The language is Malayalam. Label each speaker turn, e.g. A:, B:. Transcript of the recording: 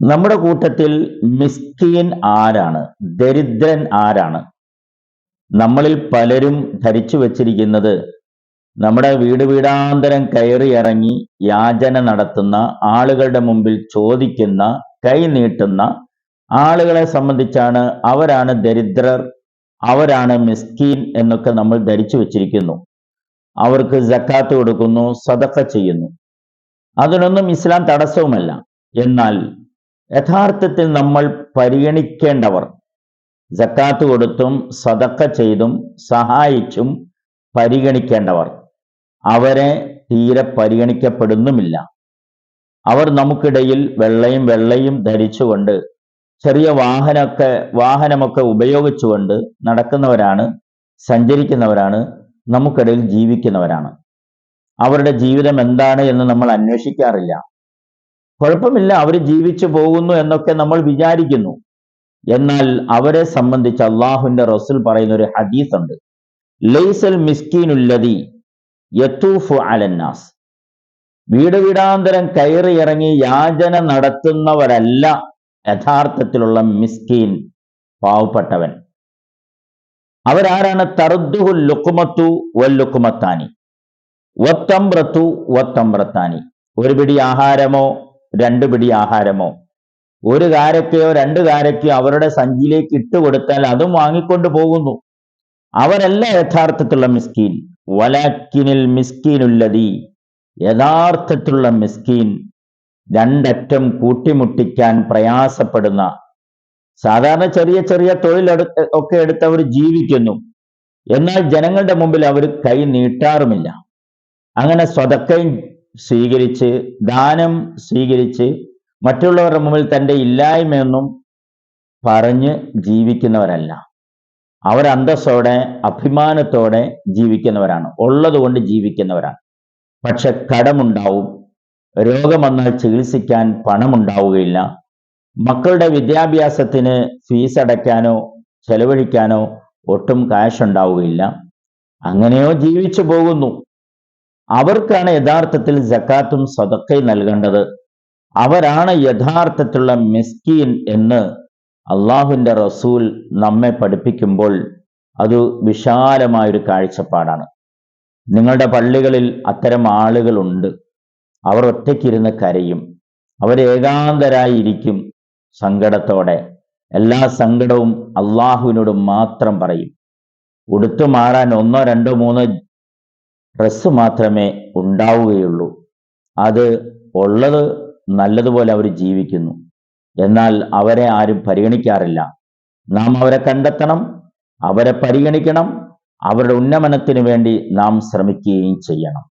A: നമ്മുടെ കൂട്ടത്തിൽ മിസ്കീൻ ആരാണ്? ദരിദ്രൻ ആരാണ്? നമ്മളിൽ പലരും ധരിച്ചു വച്ചിരിക്കുന്നത് നമ്മുടെ വീട് വീടാന്തരം കയറി ഇറങ്ങി യാചന നടത്തുന്ന ആളുകളുടെ മുമ്പിൽ ചോദിക്കുന്ന കൈ നീട്ടുന്ന ആളുകളെ സംബന്ധിച്ചാണ് അവരാണ് ദരിദ്രർ അവരാണ് മിസ്കീൻ എന്നൊക്കെ നമ്മൾ ധരിച്ചു വച്ചിരിക്കുന്നു. അവർക്ക് ജക്കാത്ത് കൊടുക്കുന്നു സദക്ക ചെയ്യുന്നു. അതിനൊന്നും ഇസ്ലാം തടസ്സവുമല്ല. എന്നാൽ യഥാർത്ഥത്തിൽ നമ്മൾ പരിഗണിക്കേണ്ടവർ ജക്കാത്ത് കൊടുത്തും സതക്ക ചെയ്തും സഹായിച്ചും പരിഗണിക്കേണ്ടവർ. അവരെ തീരെ പരിഗണിക്കപ്പെടുന്നുമില്ല. അവർ നമുക്കിടയിൽ വെള്ളയും വെള്ളയും ധരിച്ചുകൊണ്ട് ചെറിയ വാഹനമൊക്കെ വാഹനമൊക്കെ ഉപയോഗിച്ചുകൊണ്ട് നടക്കുന്നവരാണ് സഞ്ചരിക്കുന്നവരാണ് നമുക്കിടയിൽ ജീവിക്കുന്നവരാണ്. അവരുടെ ജീവിതം എന്താണ് എന്ന് നമ്മൾ അന്വേഷിക്കാറില്ല. കുഴപ്പമില്ല അവർ ജീവിച്ചു പോകുന്നു എന്നൊക്കെ നമ്മൾ വിചാരിക്കുന്നു. എന്നാൽ അവരെ സംബന്ധിച്ച് അള്ളാഹുവിന്റെ റസൂൽ പറയുന്ന ഒരു ഹദീസ് ഉണ്ട് ലൈസൽ മിസ്കീനുല്ലതി യത്തൂഫു അലന്നാസ്. വീട് വീടാന്തരം കയറി ഇറങ്ങി യാചന നടത്തുന്നവരല്ല യഥാർത്ഥത്തിലുള്ള മിസ്കീൻ പാവപ്പെട്ടവൻ. അവരാരാണ്? തറുദ്ദുഹു ലുക്കുമത്തു വല്ലുക്കുമത്താനി വത്തമ്പ്രത്തു വത്തമ്പ്രത്താനി ഒരു പിടി ആഹാരമോ രണ്ട് പിടി ആഹാരമോ? ഒരു കാരക്കയോ രണ്ട് കാരക്കയോ അവരുടെ സഞ്ചിയിലേക്ക് ഇട്ട് കൊടുത്താൽ അതും വാങ്ങിക്കൊണ്ട് പോകുന്നു. അവരല്ല യഥാർത്ഥത്തിലുള്ള മിസ്കീൻ. വലാക്കിനിൽ മിസ്കീനുല്ലതി. യഥാർത്ഥത്തിലുള്ള മിസ്കീൻ രണ്ടറ്റം കൂട്ടിമുട്ടിക്കാൻ പ്രയാസപ്പെടുന്ന സാധാരണ ചെറിയ ചെറിയ തൊഴിലെടു ഒക്കെ എടുത്ത് അവർ ജീവിക്കുന്നു. എന്നാൽ ജനങ്ങളുടെ മുമ്പിൽ അവർ കൈ നീട്ടാറുമില്ല. അങ്ങനെ സ്വതക്കയും സ്വീകരിച്ച് ദാനം സ്വീകരിച്ച് മറ്റുള്ളവരുടെ മുമ്പിൽ തന്റെ ഇല്ലായ്മയൊന്നും പറഞ്ഞ് ജീവിക്കുന്നവരല്ല. അവർ അന്തസ്സോടെ അഭിമാനത്തോടെ ജീവിക്കുന്നവരാണ്. ഉള്ളതുകൊണ്ട് ജീവിക്കുന്നവരാണ്. പക്ഷെ കടമുണ്ടാവും. രോഗം വന്നാൽ ചികിത്സിക്കാൻ പണമുണ്ടാവുകയില്ല. മക്കളുടെ വിദ്യാഭ്യാസത്തിന് ഫീസ് അടയ്ക്കാനോ ചെലവഴിക്കാനോ ഒട്ടും കാശ് ഉണ്ടാവുകയില്ല. അങ്ങനെയോ ജീവിച്ചു പോകുന്നു. അവർക്കാണ് യഥാർത്ഥത്തിൽ ജക്കാത്തും സ്വതക്കയും നൽകേണ്ടത്. അവരാണ് യഥാർത്ഥത്തിലുള്ള മിസ്കീൻ എന്ന് അള്ളാഹുവിന്റെ റസൂൽ നമ്മെ പഠിപ്പിക്കുമ്പോൾ അത് വിശാലമായൊരു കാഴ്ചപ്പാടാണ്. നിങ്ങളുടെ പള്ളികളിൽ അത്തരം ആളുകളുണ്ട്. അവർ ഒറ്റയ്ക്കിരുന്ന് കരയും. അവർ ഏകാന്തരായിരിക്കും സങ്കടത്തോടെ. എല്ലാ സങ്കടവും അള്ളാഹുവിനോട് മാത്രം പറയും. ഉടുത്തു മാറാൻ ഒന്നോ രണ്ടോ മൂന്നോ ഡ്രസ്സ് മാത്രമേ ഉണ്ടാവുകയുള്ളൂ. അത് ഉള്ളത് നല്ലതുപോലെ അവർ ജീവിക്കുന്നു. എന്നാൽ അവരെ ആരും പരിഗണിക്കാറില്ല. നാം അവരെ കണ്ടെത്തണം അവരെ പരിഗണിക്കണം അവരുടെ ഉന്നമനത്തിന് വേണ്ടി നാം ശ്രമിക്കുകയും ചെയ്യണം.